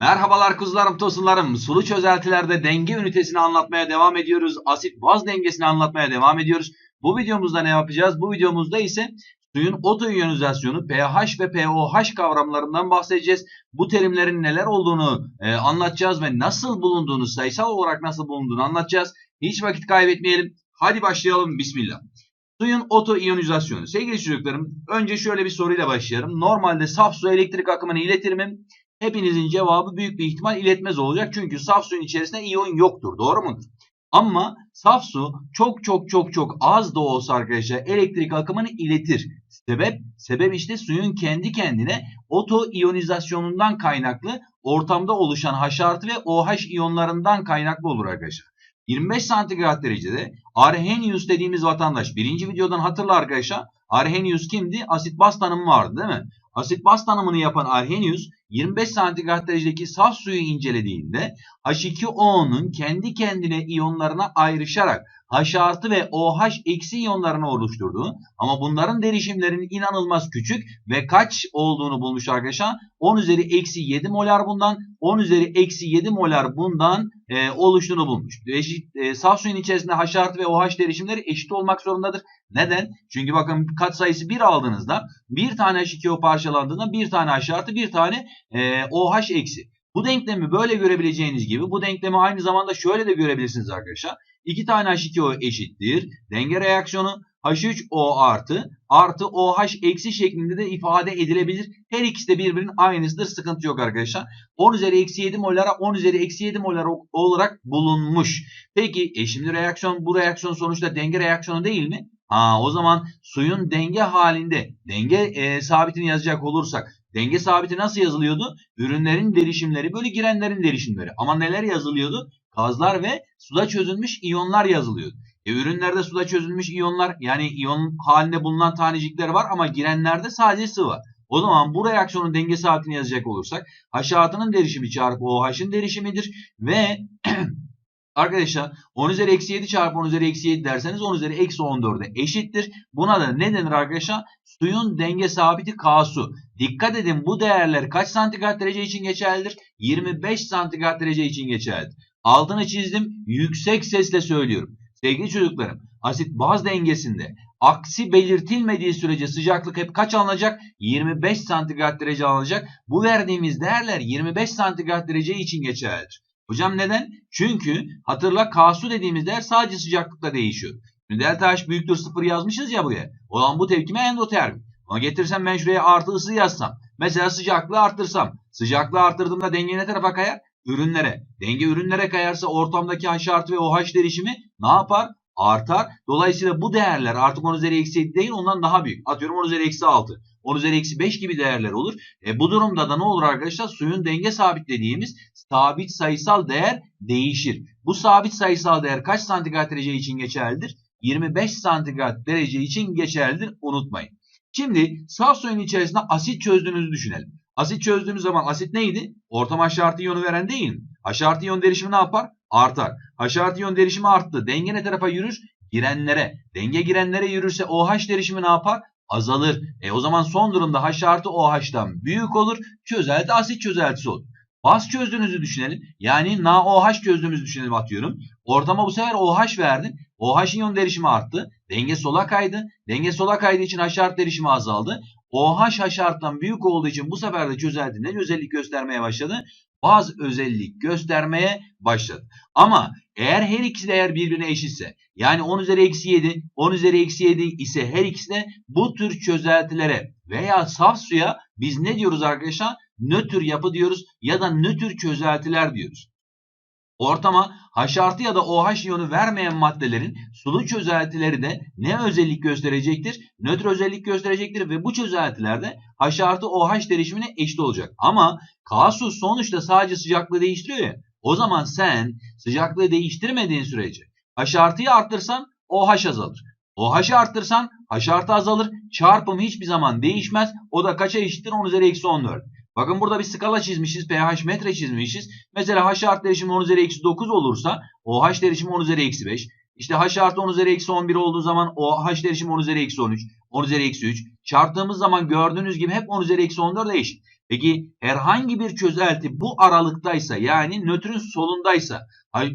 Merhabalar kuzularım tosunlarım. Sulu çözeltilerde denge ünitesini anlatmaya devam ediyoruz. Asit baz dengesini anlatmaya devam ediyoruz. Bu videomuzda ne yapacağız? Bu videomuzda ise suyun otoiyonizasyonu pH ve pOH kavramlarından bahsedeceğiz. Bu terimlerin neler olduğunu e, anlatacağız ve nasıl bulunduğunu, sayısal olarak nasıl bulunduğunu anlatacağız. Hiç vakit kaybetmeyelim. Hadi başlayalım. Bismillah. Suyun otoiyonizasyonu. Sevgili çocuklarım, önce şöyle bir soruyla başlayalım. Normalde saf su elektrik akımını iletir mi? Hepinizin cevabı büyük bir ihtimal iletmez olacak. Çünkü saf suyun içerisinde iyon yoktur. Doğru mudur? Ama saf su çok çok çok çok az da olsa arkadaşlar elektrik akımını iletir. Sebep? Sebep işte suyun kendi kendine otoiyonizasyonundan kaynaklı ortamda oluşan H artı ve OH iyonlarından kaynaklı olur arkadaşlar. 25 santigrat derecede Arrhenius dediğimiz vatandaş birinci videodan hatırla arkadaşlar. Arrhenius kimdi? Asit baz tanımı vardı değil mi? Asit baz tanımını yapan Arrhenius 25 santigrat derecedeki saf suyu incelediğinde H2O'nun kendi kendine iyonlarına ayrışarak H artı ve OH eksi iyonlarını oluşturduğu ama bunların derişimlerinin inanılmaz küçük ve kaç olduğunu bulmuş arkadaşlar. 10 üzeri eksi 7 molar bundan 10 üzeri eksi 7 molar bundan e, oluştuğunu bulmuş. Eşit, e, saf suyun içerisinde H artı ve OH derişimleri eşit olmak zorundadır. Neden? Çünkü bakın kat sayısı 1 aldığınızda bir tane H2O parçalandığında bir tane H artı bir tane e, OH eksi. Bu denklemi böyle görebileceğiniz gibi bu denklemi aynı zamanda şöyle de görebilirsiniz arkadaşlar. İki tane H2O eşittir. Denge reaksiyonu H3O artı artı OH eksi şeklinde de ifade edilebilir. Her ikisi de birbirinin aynısıdır. Sıkıntı yok arkadaşlar. 10 üzeri eksi 7 molara 10 üzeri eksi 7 molar olarak bulunmuş. Peki e reaksiyon bu reaksiyon sonuçta denge reaksiyonu değil mi? Ha, o zaman suyun denge halinde denge e, sabitini yazacak olursak denge sabiti nasıl yazılıyordu? Ürünlerin derişimleri bölü girenlerin derişimleri. Ama neler yazılıyordu? Gazlar ve suda çözülmüş iyonlar yazılıyordu. E, ürünlerde suda çözülmüş iyonlar yani iyon halinde bulunan tanecikler var ama girenlerde sadece sıvı. O zaman bu reaksiyonun denge sabitini yazacak olursak H artı'nın derişimi çarpı OH'ın derişimidir ve Arkadaşlar 10 üzeri eksi 7 çarpı 10 üzeri eksi 7 derseniz 10 üzeri eksi 14'e eşittir. Buna da ne denir arkadaşlar? Suyun denge sabiti K su. Dikkat edin bu değerler kaç santigrat derece için geçerlidir? 25 santigrat derece için geçerlidir. Altını çizdim. Yüksek sesle söylüyorum. Sevgili çocuklarım asit baz dengesinde aksi belirtilmediği sürece sıcaklık hep kaç alınacak? 25 santigrat derece alınacak. Bu verdiğimiz değerler 25 santigrat derece için geçerlidir. Hocam neden? Çünkü hatırla K su dediğimiz değer sadece sıcaklıkla değişiyor. Şimdi delta H büyüktür 0 yazmışız ya buraya. O zaman bu tepkime endotermik. Ama getirsem ben şuraya artı ısı yazsam. Mesela sıcaklığı arttırsam. Sıcaklığı arttırdığımda denge ne tarafa kayar? Ürünlere. Denge ürünlere kayarsa ortamdaki H artı ve OH derişimi ne yapar? Artar. Dolayısıyla bu değerler artık 10 üzeri eksi 7 değil ondan daha büyük. Atıyorum 10 üzeri eksi 6. 10 üzeri eksi 5 gibi değerler olur. E, bu durumda da ne olur arkadaşlar? Suyun denge sabitlediğimiz sabit sayısal değer değişir. Bu sabit sayısal değer kaç santigrat derece için geçerlidir? 25 santigrat derece için geçerlidir. Unutmayın. Şimdi saf suyun içerisinde asit çözdüğünüzü düşünelim. Asit çözdüğümüz zaman asit neydi? Ortam H artı iyonu veren değil mi? H artı iyon derişimi ne yapar? Artar. H artı iyon derişimi arttı. Denge ne tarafa yürür? Girenlere. Denge girenlere yürürse OH derişimi ne yapar? Azalır. E o zaman son durumda H artı OH'dan büyük olur. Çözelti asit çözeltisi olur. Baz çözdüğünüzü düşünelim. Yani NaOH çözdüğümüzü düşünelim atıyorum. Ortama bu sefer OH verdin. OH iyon derişimi arttı. Denge sola kaydı. Denge sola kaydığı için H artı derişimi azaldı. OH H arttan büyük olduğu için bu sefer de çözelti ne özellik göstermeye başladı? Baz özellik göstermeye başladı. Ama eğer her ikisi de eğer birbirine eşitse yani 10 üzeri eksi 7 10 üzeri eksi 7 ise her ikisi de bu tür çözeltilere veya saf suya biz ne diyoruz arkadaşlar? Nötr yapı diyoruz ya da nötr çözeltiler diyoruz. Ortama H artı ya da OH iyonu vermeyen maddelerin sulu çözeltileri de ne özellik gösterecektir? Nötr özellik gösterecektir ve bu çözeltilerde H artı OH derişimine eşit olacak. Ama K sonuçta sadece sıcaklığı değiştiriyor ya. O zaman sen sıcaklığı değiştirmediğin sürece H artıyı arttırsan OH azalır. OH'ı arttırsan H artı azalır. Çarpım hiçbir zaman değişmez. O da kaça eşittir? 10 üzeri eksi 14. Bakın burada bir skala çizmişiz. pH metre çizmişiz. Mesela H artı derişimi 10 üzeri eksi 9 olursa OH derişimi 10 üzeri eksi 5. İşte H artı 10 üzeri eksi 11 olduğu zaman OH derişimi 10 üzeri eksi 13. 10 üzeri eksi 3. Çarptığımız zaman gördüğünüz gibi hep 10 üzeri eksi 14 eşit. Peki herhangi bir çözelti bu aralıktaysa yani nötrün solundaysa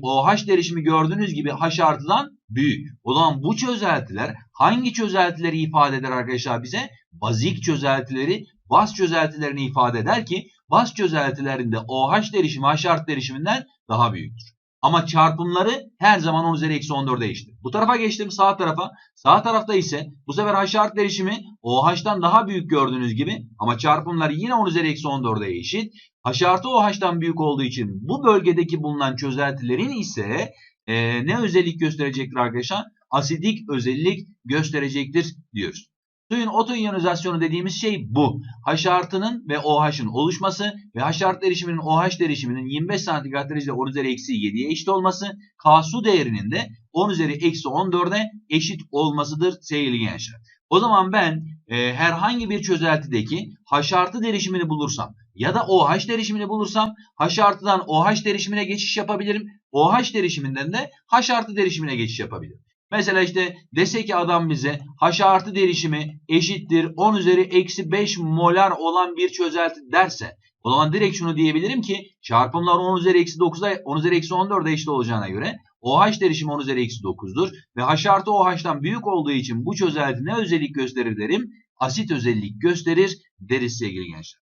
OH derişimi gördüğünüz gibi H artıdan büyük. O zaman bu çözeltiler hangi çözeltileri ifade eder arkadaşlar bize? Bazik çözeltileri, baz çözeltilerini ifade eder ki baz çözeltilerinde OH derişimi H artı derişiminden daha büyüktür. Ama çarpımları her zaman 10 üzeri eksi 14 değişti. Bu tarafa geçtim sağ tarafa. Sağ tarafta ise bu sefer H art derişimi OH'tan daha büyük gördüğünüz gibi. Ama çarpımları yine 10 üzeri eksi 14'e eşit. H artı OH'tan büyük olduğu için bu bölgedeki bulunan çözeltilerin ise e, ne özellik gösterecektir arkadaşlar? Asidik özellik gösterecektir diyoruz. Suyun otoiyonizasyonu dediğimiz şey bu. H artının ve OH'ın oluşması ve H artı derişiminin OH derişiminin 25 santigrat derecede 10 üzeri eksi 7'ye eşit olması. K su değerinin de 10 üzeri eksi 14'e eşit olmasıdır sevgili gençler. O zaman ben e, herhangi bir çözeltideki H artı derişimini bulursam ya da OH derişimini bulursam H artıdan OH derişimine geçiş yapabilirim. OH derişiminden de H artı derişimine geçiş yapabilirim. Mesela işte dese ki adam bize H artı derişimi eşittir 10 üzeri eksi 5 molar olan bir çözelti derse o zaman direkt şunu diyebilirim ki çarpımlar 10 üzeri eksi 9'a 10 üzeri eksi 14'e eşit olacağına göre OH derişimi 10 üzeri eksi 9'dur. Ve H artı OH'tan büyük olduğu için bu çözelti ne özellik gösterir derim? Asit özellik gösterir deriz sevgili gençler.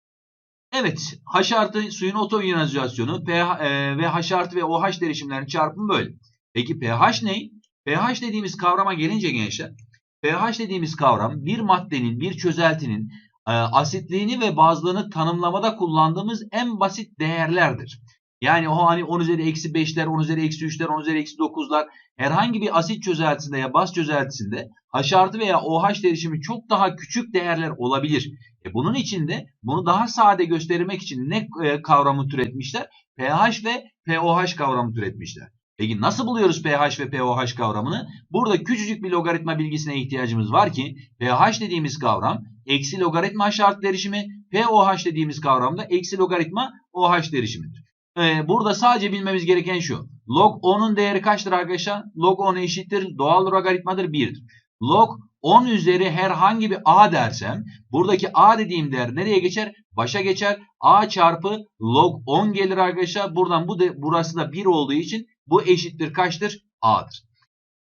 Evet H artı suyun otoiyonizasyonu pH, e, ve H artı ve OH derişimlerinin çarpımı böyle. Peki pH ne? pH dediğimiz kavrama gelince gençler, pH dediğimiz kavram bir maddenin, bir çözeltinin e, asitliğini ve bazlığını tanımlamada kullandığımız en basit değerlerdir. Yani o hani 10 üzeri eksi 5'ler, 10 üzeri eksi 3'ler, 10 üzeri eksi 9'lar herhangi bir asit çözeltisinde ya baz çözeltisinde H artı veya OH derişimi çok daha küçük değerler olabilir. E bunun için de bunu daha sade göstermek için ne e, kavramı türetmişler? pH ve pOH kavramı türetmişler. Peki nasıl buluyoruz pH ve pOH kavramını? Burada küçücük bir logaritma bilgisine ihtiyacımız var ki pH dediğimiz kavram eksi logaritma H artı derişimi, pOH dediğimiz kavram da eksi logaritma OH derişimidir. Ee, burada sadece bilmemiz gereken şu. Log 10'un değeri kaçtır arkadaşlar? Log 10 eşittir. Doğal logaritmadır 1'dir. Log 10 üzeri herhangi bir a dersem buradaki a dediğim değer nereye geçer? Başa geçer. a çarpı log 10 gelir arkadaşlar. Buradan bu de, burası da 1 olduğu için bu eşittir kaçtır? A'dır.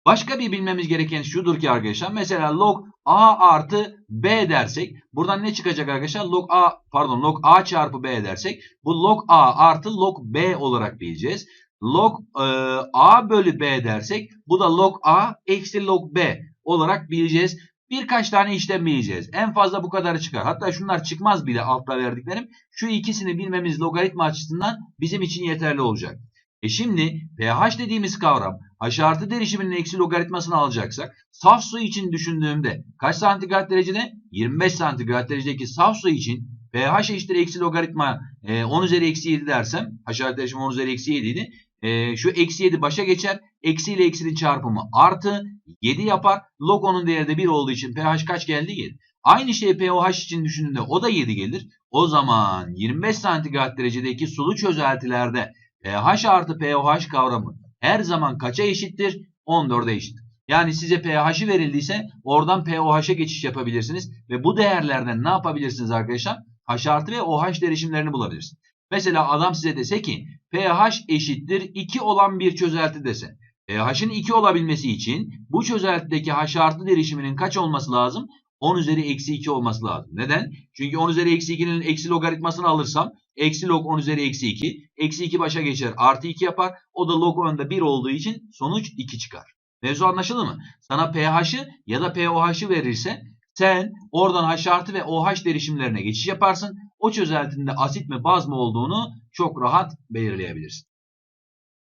Başka bir bilmemiz gereken şudur ki arkadaşlar. Mesela log A artı B dersek. Buradan ne çıkacak arkadaşlar? Log A pardon log A çarpı B dersek. Bu log A artı log B olarak bileceğiz. Log e, A bölü B dersek. Bu da log A eksi log B olarak bileceğiz. Birkaç tane işlem bileceğiz. En fazla bu kadarı çıkar. Hatta şunlar çıkmaz bile altta verdiklerim. Şu ikisini bilmemiz logaritma açısından bizim için yeterli olacak. E şimdi pH dediğimiz kavram H artı derişiminin eksi logaritmasını alacaksak saf su için düşündüğümde kaç santigrat derecede? 25 santigrat derecedeki saf su için pH eşittir eksi logaritma e, 10 üzeri eksi 7 dersem H artı derişimi 10 üzeri eksi 7 idi. E, şu eksi 7 başa geçer. Eksi ile eksinin çarpımı artı 7 yapar. Log 10'un değeri de 1 olduğu için pH kaç geldi? 7. Aynı şeyi pOH için düşündüğümde o da 7 gelir. O zaman 25 santigrat derecedeki sulu çözeltilerde pH artı pOH kavramı her zaman kaça eşittir? 14'e eşit. Yani size pH'i verildiyse oradan pOH'e geçiş yapabilirsiniz. Ve bu değerlerden ne yapabilirsiniz arkadaşlar? H artı ve OH derişimlerini bulabilirsiniz. Mesela adam size dese ki pH eşittir 2 olan bir çözelti dese. pH'in 2 olabilmesi için bu çözeltideki H artı derişiminin kaç olması lazım? 10 üzeri eksi 2 olması lazım. Neden? Çünkü 10 üzeri eksi 2'nin eksi logaritmasını alırsam eksi log 10 üzeri eksi 2. Eksi 2 başa geçer artı 2 yapar. O da log 10'da 1 olduğu için sonuç 2 çıkar. Mevzu anlaşıldı mı? Sana pH'ı ya da pOH'ı verirse sen oradan H artı ve OH derişimlerine geçiş yaparsın. O çözeltinde asit mi baz mı olduğunu çok rahat belirleyebilirsin.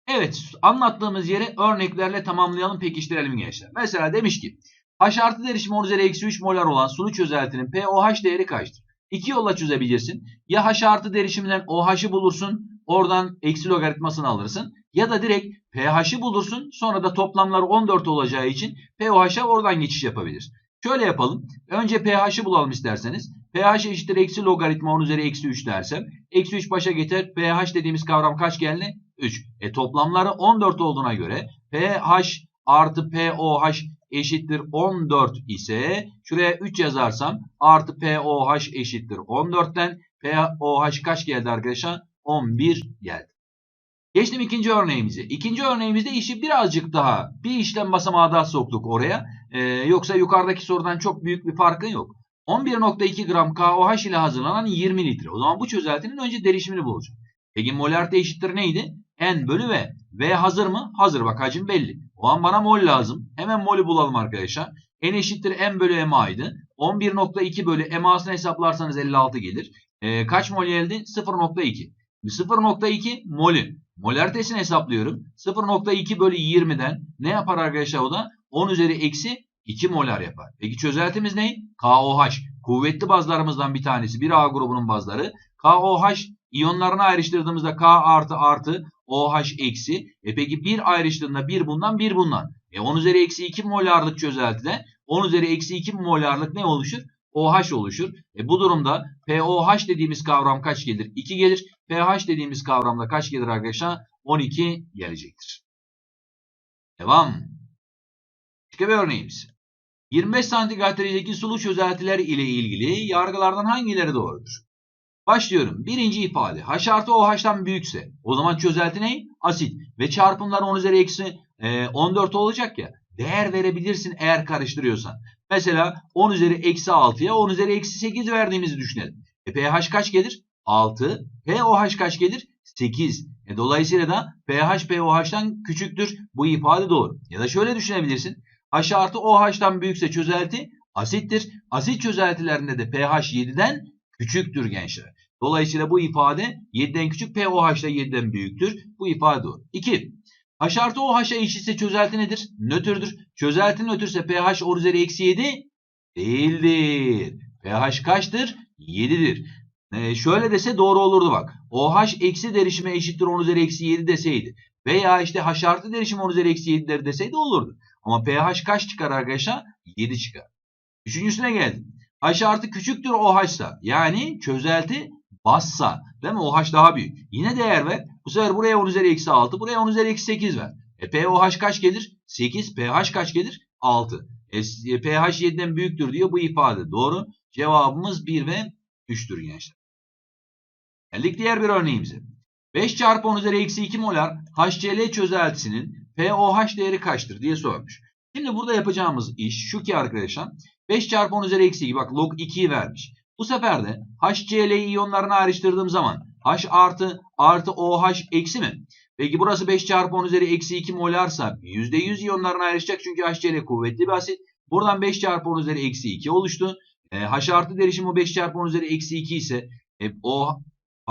Evet anlattığımız yeri örneklerle tamamlayalım pekiştirelim gençler. Mesela demiş ki H artı derişimi 10 üzeri eksi 3 molar olan sulu çözeltinin pOH değeri kaçtır? İki yolla çözebilirsin. Ya H artı derişiminden OH'ı bulursun. Oradan eksi logaritmasını alırsın. Ya da direkt pH'ı bulursun. Sonra da toplamları 14 olacağı için pOH'a oradan geçiş yapabilir. Şöyle yapalım. Önce pH'ı bulalım isterseniz. pH eşittir eksi logaritma 10 üzeri eksi 3 dersem. Eksi 3 başa getir. pH dediğimiz kavram kaç geldi? 3. E toplamları 14 olduğuna göre pH artı pOH eşittir 14 ise şuraya 3 yazarsam artı POH eşittir 14'ten pOH kaç geldi arkadaşlar? 11 geldi. Geçtim ikinci örneğimize. İkinci örneğimizde işi birazcık daha bir işlem basamağı daha soktuk oraya. Ee, yoksa yukarıdaki sorudan çok büyük bir farkı yok. 11.2 gram KOH ile hazırlanan 20 litre. O zaman bu çözeltinin önce derişimini bulacağım. Peki molarite eşittir neydi? N bölü V. V hazır mı? Hazır bak hacim belli. O an bana mol lazım. Hemen molü bulalım arkadaşlar. N eşittir M bölü MA'ydı. 11.2 bölü MA'sını hesaplarsanız 56 gelir. Ee, kaç mol geldi? 0.2. 0.2 molü. Molaritesini hesaplıyorum. 0.2 bölü 20'den ne yapar arkadaşlar o da? 10 üzeri eksi 2 molar yapar. Peki çözeltimiz ne? KOH. Kuvvetli bazlarımızdan bir tanesi. 1A grubunun bazları. KOH iyonlarını ayrıştırdığımızda K artı artı OH eksi. E peki 1 ayrıştığında 1 bundan 1 bundan. E 10 üzeri eksi 2 molarlık çözeltide 10 üzeri eksi 2 molarlık ne oluşur? OH oluşur. E bu durumda POH dediğimiz kavram kaç gelir? 2 gelir. pH dediğimiz kavramda kaç gelir arkadaşlar? 12 gelecektir. Devam. Başka bir örneğimiz. 25 santigratredeki sulu çözeltiler ile ilgili yargılardan hangileri doğrudur? Başlıyorum. Birinci ifade. H artı OH'tan büyükse o zaman çözelti ne? Asit. Ve çarpımlar 10 üzeri eksi e, 14 olacak ya. Değer verebilirsin eğer karıştırıyorsan. Mesela 10 üzeri eksi 6'ya 10 üzeri eksi 8 verdiğimizi düşünelim. E, pH kaç gelir? 6. pOH kaç gelir? 8. E, dolayısıyla da pH pOH'tan küçüktür. Bu ifade doğru. Ya da şöyle düşünebilirsin. H artı OH'tan büyükse çözelti asittir. Asit çözeltilerinde de pH 7'den küçüktür gençler. Dolayısıyla bu ifade 7'den küçük pOH da 7'den büyüktür. Bu ifade doğru. 2. H artı OH'a eşitse çözelti nedir? Nötrdür. Çözelti nötrse pH 10 üzeri eksi 7 değildir. pH kaçtır? 7'dir. Ee, şöyle dese doğru olurdu bak. OH eksi derişime eşittir 10 üzeri eksi 7 deseydi. Veya işte H artı derişim 10 üzeri eksi 7'ler deseydi olurdu. Ama pH kaç çıkar arkadaşlar? 7 çıkar. Üçüncüsüne geldim. H artı küçüktür OH'sa yani çözelti bassa değil mi? OH daha büyük. Yine değer ver. Bu sefer buraya 10 üzeri eksi 6 buraya 10 üzeri eksi 8 ver. E pOH kaç gelir? 8. pH kaç gelir? 6. E, pH 7'den büyüktür diyor bu ifade. Doğru. Cevabımız 1 ve 3'tür gençler. Geldik diğer bir örneğimize. 5 çarpı 10 üzeri eksi 2 molar HCl çözeltisinin pOH değeri kaçtır diye sormuş. Şimdi burada yapacağımız iş şu ki arkadaşlar 5 çarpı 10 üzeri eksi 2 bak log 2'yi vermiş. Bu sefer de HCl iyonlarını ayrıştırdığım zaman H artı artı OH eksi mi? Peki burası 5 çarpı 10 üzeri eksi 2 molarsa %100 iyonlarını ayrışacak çünkü HCl kuvvetli bir asit. Buradan 5 çarpı 10 üzeri eksi 2 oluştu. E, H artı derişimi 5 çarpı 10 üzeri eksi 2 ise e, o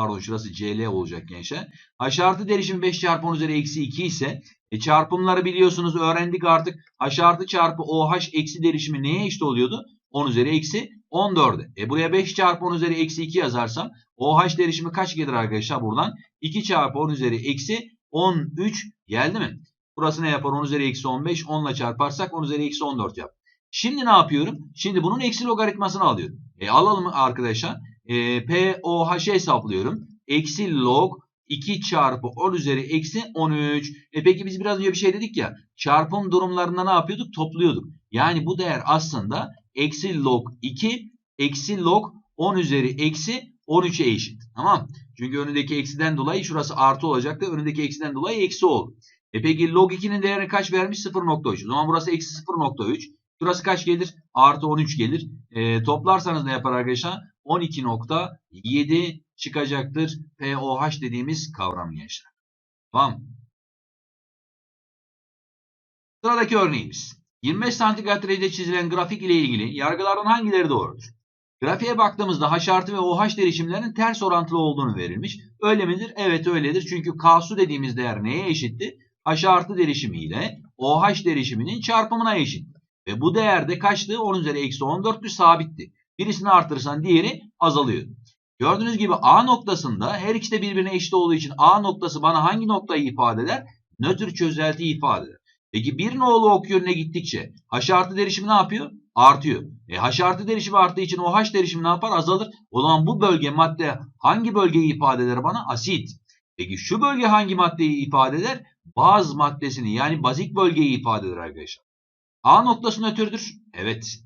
pardon şurası Cl olacak gençler. H artı derişimi 5 çarpı 10 üzeri eksi 2 ise e, çarpımları biliyorsunuz öğrendik artık. H artı çarpı OH eksi derişimi neye eşit oluyordu? 10 üzeri eksi 14'e. E buraya 5 çarpı 10 üzeri eksi 2 yazarsam OH derişimi kaç gelir arkadaşlar buradan? 2 çarpı 10 üzeri eksi 13 geldi mi? Burası ne yapar? 10 üzeri eksi 15. 10 ile çarparsak 10 üzeri eksi 14 yap. Şimdi ne yapıyorum? Şimdi bunun eksi logaritmasını alıyorum. E alalım arkadaşlar. E, POH hesaplıyorum. Eksi log 2 çarpı 10 üzeri eksi 13. E peki biz biraz önce bir şey dedik ya. Çarpım durumlarında ne yapıyorduk? Topluyorduk. Yani bu değer aslında eksi log 2 eksi log 10 üzeri eksi 13'e eşit. Tamam. Çünkü önündeki eksiden dolayı şurası artı olacaktı. Önündeki eksiden dolayı eksi oldu. E peki log 2'nin değerini kaç vermiş? 0.3. O zaman burası eksi 0.3. Şurası kaç gelir? Artı 13 gelir. E, toplarsanız ne yapar arkadaşlar? 12.7 çıkacaktır. POH dediğimiz kavram gençler. Tamam. Sıradaki örneğimiz. 25 santigrat çizilen grafik ile ilgili yargıların hangileri doğrudur? Grafiğe baktığımızda H artı ve OH derişimlerinin ters orantılı olduğunu verilmiş. Öyle midir? Evet öyledir. Çünkü K su dediğimiz değer neye eşitti? H artı derişimi ile OH derişiminin çarpımına eşit. Ve bu değer de kaçtı? 10 üzeri eksi 14'tü sabitti. Birisini arttırırsan diğeri azalıyor. Gördüğünüz gibi A noktasında her ikisi de birbirine eşit olduğu için A noktası bana hangi noktayı ifade eder? Nötr çözelti ifade eder. Peki bir nolu ok yönüne gittikçe H artı derişimi ne yapıyor? Artıyor. E H artı derişimi arttığı için OH derişimi ne yapar? Azalır. O zaman bu bölge madde hangi bölgeyi ifade eder bana? Asit. Peki şu bölge hangi maddeyi ifade eder? Baz maddesini yani bazik bölgeyi ifade eder arkadaşlar. A noktası nötrdür. Evet.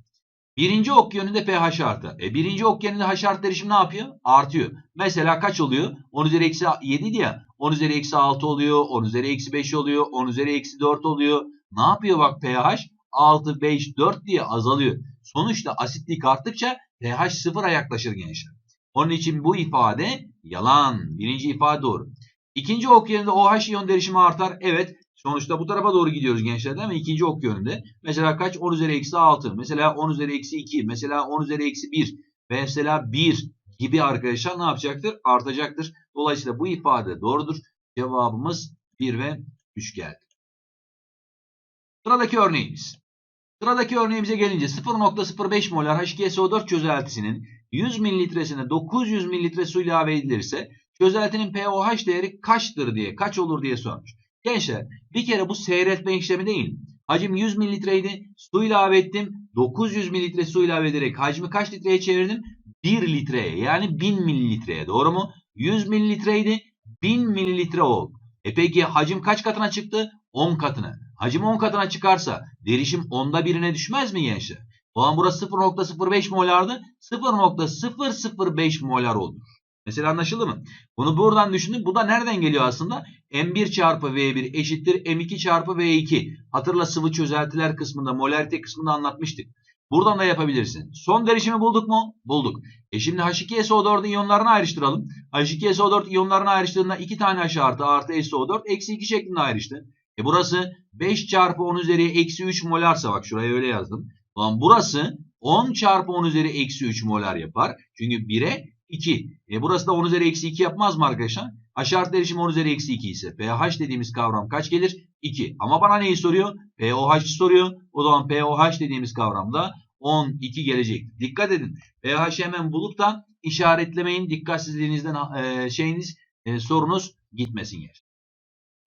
Birinci ok yönünde pH artı. E birinci ok yönünde H artı derişim ne yapıyor? Artıyor. Mesela kaç oluyor? 10 üzeri eksi 7 idi ya. 10 üzeri eksi 6 oluyor. 10 üzeri eksi 5 oluyor. 10 üzeri eksi 4 oluyor. Ne yapıyor bak pH? 6, 5, 4 diye azalıyor. Sonuçta asitlik arttıkça pH sıfıra yaklaşır gençler. Onun için bu ifade yalan. Birinci ifade doğru. İkinci ok yerinde OH iyon derişimi artar. Evet. Sonuçta bu tarafa doğru gidiyoruz gençler değil mi? İkinci ok yönünde. Mesela kaç? 10 üzeri eksi 6. Mesela 10 üzeri eksi 2. Mesela 10 üzeri eksi 1. Ve mesela 1 gibi arkadaşlar ne yapacaktır? Artacaktır. Dolayısıyla bu ifade doğrudur. Cevabımız 1 ve 3 geldi. Sıradaki örneğimiz. Sıradaki örneğimize gelince 0.05 molar H2SO4 çözeltisinin 100 mililitresine 900 mililitre su ilave edilirse çözeltinin pOH değeri kaçtır diye, kaç olur diye sormuş. Gençler bir kere bu seyretme işlemi değil. Hacim 100 mililitreydi. Su ilave ettim. 900 mililitre su ilave ederek hacmi kaç litreye çevirdim? 1 litreye yani 1000 mililitreye. Doğru mu? 100 mililitreydi. 1000 mililitre oldu. E peki hacim kaç katına çıktı? 10 katına. Hacim 10 katına çıkarsa derişim onda birine düşmez mi gençler? O zaman burası 0.05 molardı. 0.005 molar olur. Mesela anlaşıldı mı? Bunu buradan düşündüm. Bu da nereden geliyor aslında? M1 çarpı V1 eşittir M2 çarpı V2. Hatırla sıvı çözeltiler kısmında, molarite kısmında anlatmıştık. Buradan da yapabilirsin. Son derişimi bulduk mu? Bulduk. E şimdi H2SO4'ün iyonlarını ayrıştıralım. H2SO4 iyonlarını ayrıştırdığında 2 tane H artı artı SO4 eksi 2 şeklinde ayrıştı. E burası 5 çarpı 10 üzeri eksi 3 molarsa bak şuraya öyle yazdım. Ulan burası 10 çarpı 10 üzeri eksi 3 molar yapar. Çünkü 1'e 2. E burası da 10 üzeri eksi 2 yapmaz mı arkadaşlar? H artı derişim 10 üzeri eksi 2 ise pH dediğimiz kavram kaç gelir? 2. Ama bana neyi soruyor? pOH soruyor. O zaman pOH dediğimiz kavramda 12 gelecek. Dikkat edin. pH'i hemen bulup da işaretlemeyin. Dikkatsizliğinizden e, şeyiniz e, sorunuz gitmesin yer.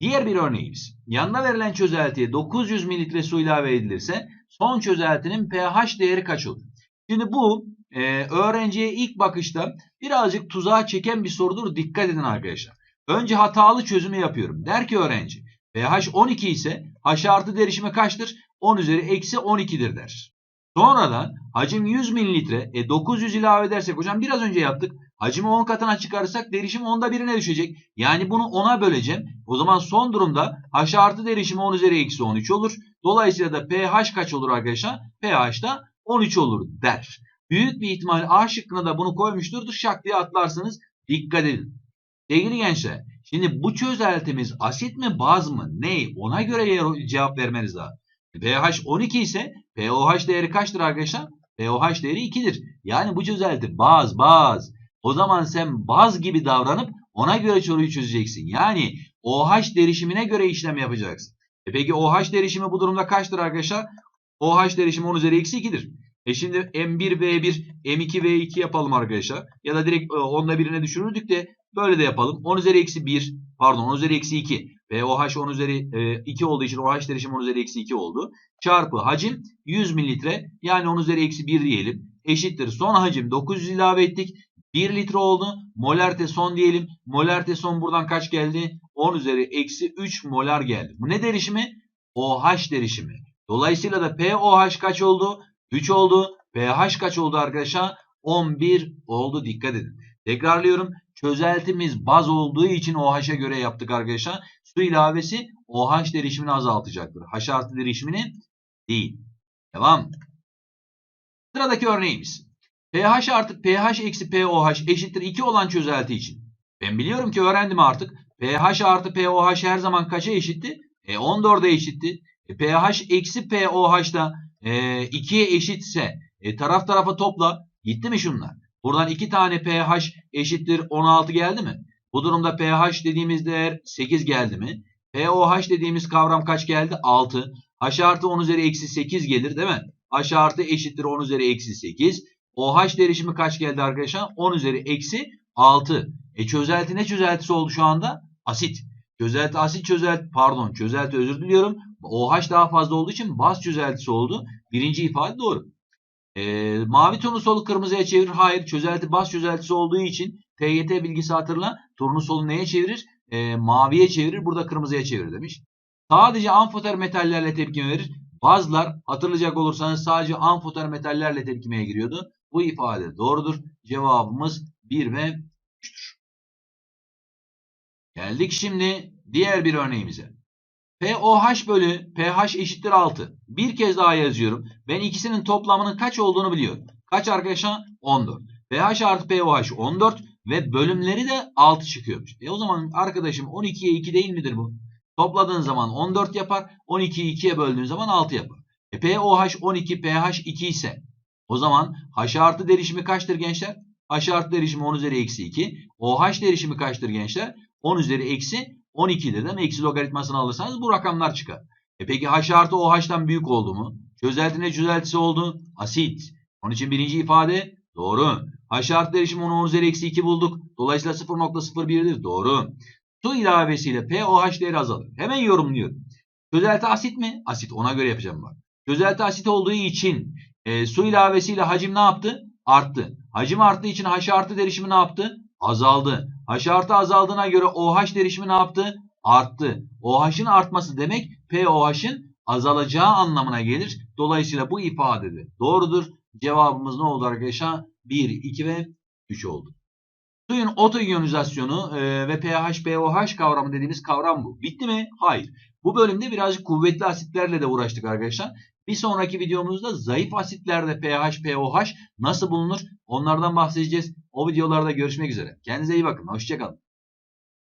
Diğer bir örneğimiz. Yanına verilen çözeltiye 900 mililitre su ilave edilirse son çözeltinin pH değeri kaç olur? Şimdi bu e, öğrenciye ilk bakışta birazcık tuzağa çeken bir sorudur. Dikkat edin arkadaşlar. Önce hatalı çözümü yapıyorum. Der ki öğrenci pH 12 ise H artı derişimi kaçtır? 10 üzeri eksi 12'dir der. Sonradan hacim 100 mililitre. E 900 ilave edersek hocam biraz önce yaptık. Hacimi 10 katına çıkarırsak derişim 10'da birine düşecek. Yani bunu 10'a böleceğim. O zaman son durumda H artı derişimi 10 üzeri eksi 13 olur. Dolayısıyla da pH kaç olur arkadaşlar? pH da 13 olur der. Büyük bir ihtimal A şıkkına da bunu koymuştur. Şak diye atlarsınız. Dikkat edin. Sevgili gençler. Şimdi bu çözeltimiz asit mi baz mı? Ne? Ona göre cevap vermeniz lazım. pH 12 ise pOH değeri kaçtır arkadaşlar? pOH değeri 2'dir. Yani bu çözelti baz baz. O zaman sen baz gibi davranıp ona göre soruyu çözeceksin. Yani OH derişimine göre işlem yapacaksın. E peki OH derişimi bu durumda kaçtır arkadaşlar? OH derişimi 10 üzeri eksi 2'dir. E şimdi M1 V1 M2 V2 yapalım arkadaşlar. Ya da direkt e, onda birine düşürürdük de böyle de yapalım. 10 üzeri eksi 1 pardon 10 üzeri eksi 2 ve OH 10 üzeri 2 olduğu için OH derişimi 10 üzeri eksi 2 oldu. Çarpı hacim 100 mililitre yani 10 üzeri eksi 1 diyelim. Eşittir son hacim 900 ilave ettik. 1 litre oldu. Molerte son diyelim. Molerte son buradan kaç geldi? 10 üzeri eksi 3 molar geldi. Bu ne derişimi? OH derişimi. Dolayısıyla da POH kaç oldu? 3 oldu. pH kaç oldu arkadaşlar? 11 oldu. Dikkat edin. Tekrarlıyorum. Çözeltimiz baz olduğu için OH'a göre yaptık arkadaşlar. Su ilavesi OH derişimini azaltacaktır. H artı derişimini değil. Devam. Sıradaki örneğimiz. pH artı pH eksi pOH eşittir 2 olan çözelti için. Ben biliyorum ki öğrendim artık. pH artı pOH her zaman kaça eşitti? E 14'e eşitti. E, pH eksi pOH da e, 2'ye eşitse e, taraf tarafa topla. Gitti mi şunlar? Buradan 2 tane pH eşittir 16 geldi mi? Bu durumda pH dediğimiz değer 8 geldi mi? pOH dediğimiz kavram kaç geldi? 6. H artı 10 üzeri eksi 8 gelir değil mi? H artı eşittir 10 üzeri eksi 8. OH derişimi kaç geldi arkadaşlar? 10 üzeri eksi 6. E çözelti ne çözeltisi oldu şu anda? Asit. Çözelti asit çözelti pardon çözelti özür diliyorum. OH daha fazla olduğu için baz çözeltisi oldu. Birinci ifade doğru. E, mavi turnusolu kırmızıya çevirir. Hayır çözelti baz çözeltisi olduğu için TYT bilgisi hatırla. Turnusolu neye çevirir? E, maviye çevirir. Burada kırmızıya çevirir demiş. Sadece amfoter metallerle tepki verir. Bazılar hatırlayacak olursanız sadece amfoter metallerle tepkimeye giriyordu. Bu ifade doğrudur. Cevabımız 1 ve 3'tür. Geldik şimdi diğer bir örneğimize. POH bölü pH eşittir 6. Bir kez daha yazıyorum. Ben ikisinin toplamının kaç olduğunu biliyorum. Kaç arkadaşlar? 14. pH artı POH 14 ve bölümleri de 6 çıkıyormuş. E o zaman arkadaşım 12'ye 2 değil midir bu? Topladığın zaman 14 yapar. 12'yi 2'ye böldüğün zaman 6 yapar. E POH 12, pH 2 ise o zaman H artı derişimi kaçtır gençler? H artı derişimi 10 üzeri eksi 2. OH derişimi kaçtır gençler? 10 üzeri eksi 12'dir değil mi? Eksi logaritmasını alırsanız bu rakamlar çıkar. E peki H artı OH'tan büyük oldu mu? Çözelti ne çözeltisi oldu? Asit. Onun için birinci ifade doğru. H artı derişimi 10 üzeri eksi 2 bulduk. Dolayısıyla 0.01'dir. Doğru. Su ilavesiyle pOH değeri azalır. Hemen yorumluyorum. Çözelti asit mi? Asit. Ona göre yapacağım bak. Çözelti asit olduğu için e, su ilavesiyle hacim ne yaptı? Arttı. Hacim arttığı için H artı derişimi ne yaptı? Azaldı. H artı azaldığına göre OH derişimi ne yaptı? Arttı. OH'ın artması demek pOH'ın azalacağı anlamına gelir. Dolayısıyla bu ifade de doğrudur. Cevabımız ne oldu arkadaşlar? 1, 2 ve 3 oldu. Suyun otoiyonizasyonu e, ve pH, pOH kavramı dediğimiz kavram bu. Bitti mi? Hayır. Bu bölümde birazcık kuvvetli asitlerle de uğraştık arkadaşlar. Bir sonraki videomuzda zayıf asitlerde pH, pOH nasıl bulunur? Onlardan bahsedeceğiz. O videolarda görüşmek üzere. Kendinize iyi bakın. Hoşçakalın.